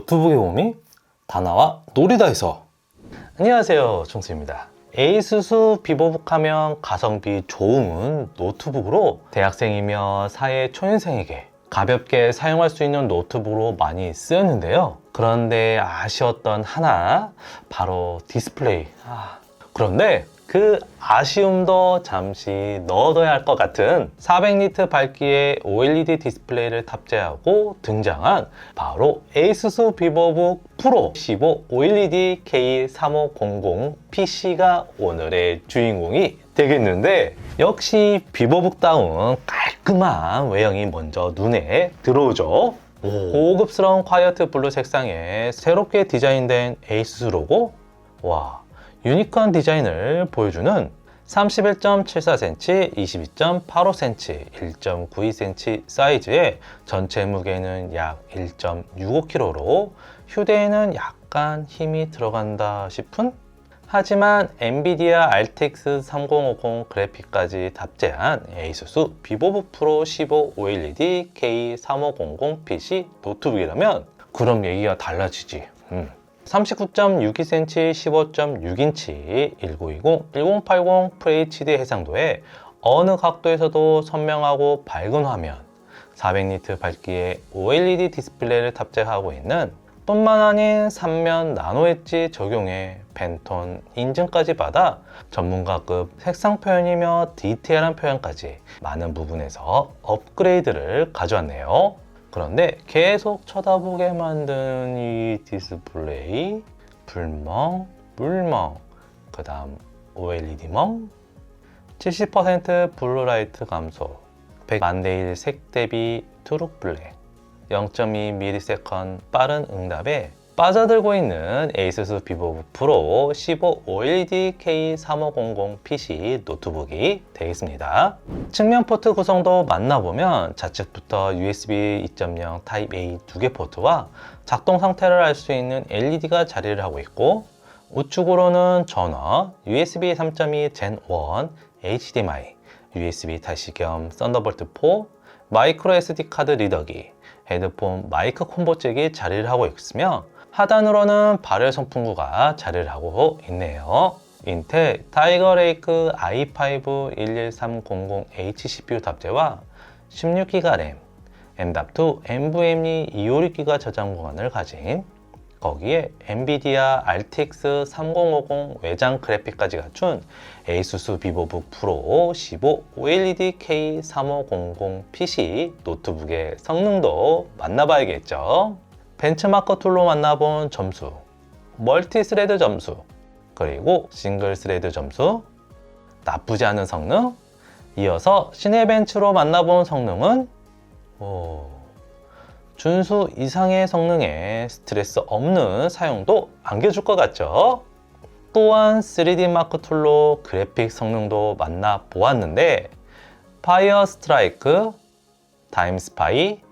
노트북의 홈이 다나와 놀이다에서. 안녕하세요 총수입니다. 에이수스 비보북 하면 가성비 좋은 노트북으로 대학생이며 사회 초년생에게 가볍게 사용할 수 있는 노트북으로 많이 쓰였는데요. 그런데 아쉬웠던 하나 바로 디스플레이. 아, 그런데 그 아쉬움도 잠시 넣어둬야 할 것 같은 400니트 밝기의 OLED 디스플레이를 탑재하고 등장한 바로 ASUS 비보북 프로 15 OLED K3500 PC가 오늘의 주인공이 되겠는데 역시 비보북다운 깔끔한 외형이 먼저 눈에 들어오죠. 고급스러운 콰이어트 블루 색상에 새롭게 디자인된 에이수스 로고 와 유니크한 디자인을 보여주는 31.74cm, 22.85cm, 1.92cm 사이즈의 전체 무게는 약 1.65kg로 휴대에는 약간 힘이 들어간다 싶은 하지만 엔비디아 RTX 3050 그래픽까지 답재한 ASUS 비보북 프로 15 OLED K3500 PC 노트북이라면 그럼 얘기가 달라지지. 음. 39.62cm, 15.6인치 1920, 1080 FHD 해상도에 어느 각도에서도 선명하고 밝은 화면, 400니트 밝기의 OLED 디스플레이를 탑재하고 있는 뿐만 아닌 3면 나노 엣지 적용해 팬톤 인증까지 받아 전문가급 색상 표현이며 디테일한 표현까지 많은 부분에서 업그레이드를 가져왔네요. 그런데 계속 쳐다보게 만드는 이 디스플레이 불멍, 물멍, 그 다음 OLED멍 70% 블루라이트 감소 100만 대1 색 대비 트룩 블랙 0.2ms 빠른 응답에 빠져들고 있는 ASUS 비보북 프로 15 OLED K3500 PC 노트북이 되겠습니다. 측면 포트 구성도 만나보면 좌측부터 USB 2.0 타입 A 두 개 포트와 작동 상태를 알 수 있는 LED가 자리를 하고 있고 우측으로는 전원, USB 3.2 Gen 1, HDMI, USB 타시 겸 썬더볼트 4, 마이크로 SD 카드 리더기, 헤드폰 마이크 콤보 잭이 자리를 하고 있으며 하단으로는 발열 선풍구가 자리를 하고 있네요. 인텔 타이거 레이크 i5 11300H CPU 탑재와 16기가 램, M.2 NVMe 256기가 저장 공간을 가진 거기에 엔비디아 RTX 3050 외장 그래픽까지 갖춘 ASUS 비보북 프로 15 OLED K3500 PC 노트북의 성능도 만나봐야겠죠. 벤치마커 툴로 만나본 점수, 멀티 스레드 점수, 그리고 싱글 스레드 점수, 나쁘지 않은 성능, 이어서 시네벤치로 만나본 성능은 오, 준수 이상의 성능에 스트레스 없는 사용도 안겨줄 것 같죠? 또한 3D 마크 툴로 그래픽 성능도 만나 보았는데 파이어 스트라이크, 타임 스파이,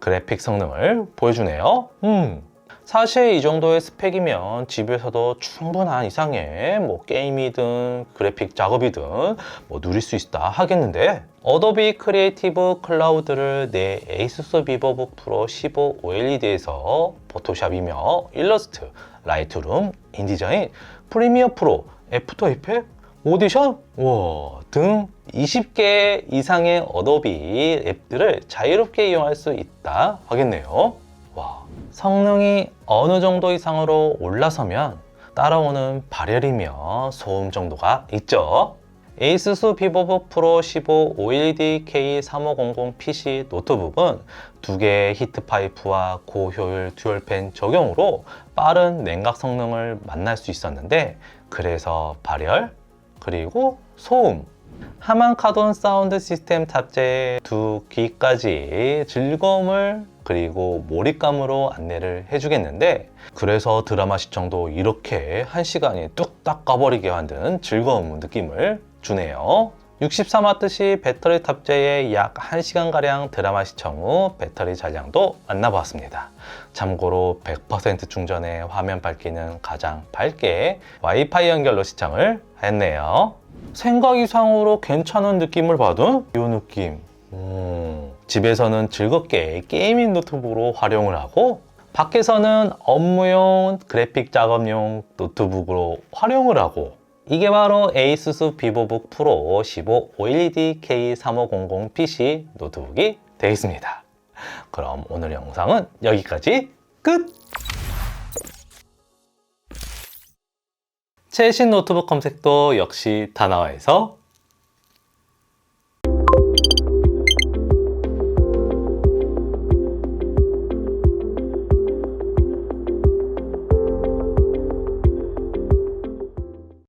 그래픽 성능을 보여주네요. 음, 사실 이 정도의 스펙이면 집에서도 충분한 이상의 뭐 게임이든 그래픽 작업이든 뭐 누릴 수 있다 하겠는데 어도비 크리에이티브 클라우드를 내 에이수스 비버북 프로 15 OLED에서 포토샵이며 일러스트, 라이트룸, 인디자인, 프리미어 프로, 애프터 이펙, 오디션 와, 등 20개 이상의 어도비 앱들을 자유롭게 이용할 수 있다 하겠네요. 와, 성능이 어느 정도 이상으로 올라서면 따라오는 발열이며 소음 정도가 있죠. 에이수스 비보북 프로 15 OLED K3500 PC 노트북은 두 개의 히트 파이프와 고효율 듀얼팬 적용으로 빠른 냉각 성능을 만날 수 있었는데 그래서 발열 그리고 소음 하만 카돈 사운드 시스템 탑재 두 귀까지 즐거움을 그리고 몰입감으로 안내를 해주겠는데 그래서 드라마 시청도 이렇게 한 시간이 뚝딱 가버리게 만든 즐거운 느낌을 주네요. 63와트시 배터리 탑재에 약 1시간가량 드라마 시청 후 배터리 잔량도 만나보았습니다. 참고로 100% 충전에 화면 밝기는 가장 밝게 와이파이 연결로 시청을 했네요. 생각 이상으로 괜찮은 느낌을 받은 이 느낌. 음, 집에서는 즐겁게 게이밍 노트북으로 활용을 하고 밖에서는 업무용, 그래픽 작업용 노트북으로 활용을 하고 이게 바로 에이수스 비보북 프로 15 OLED K3500 PC 노트북이 되겠습니다. 그럼 오늘 영상은 여기까지 끝! 최신 노트북 검색도 역시 다나와에서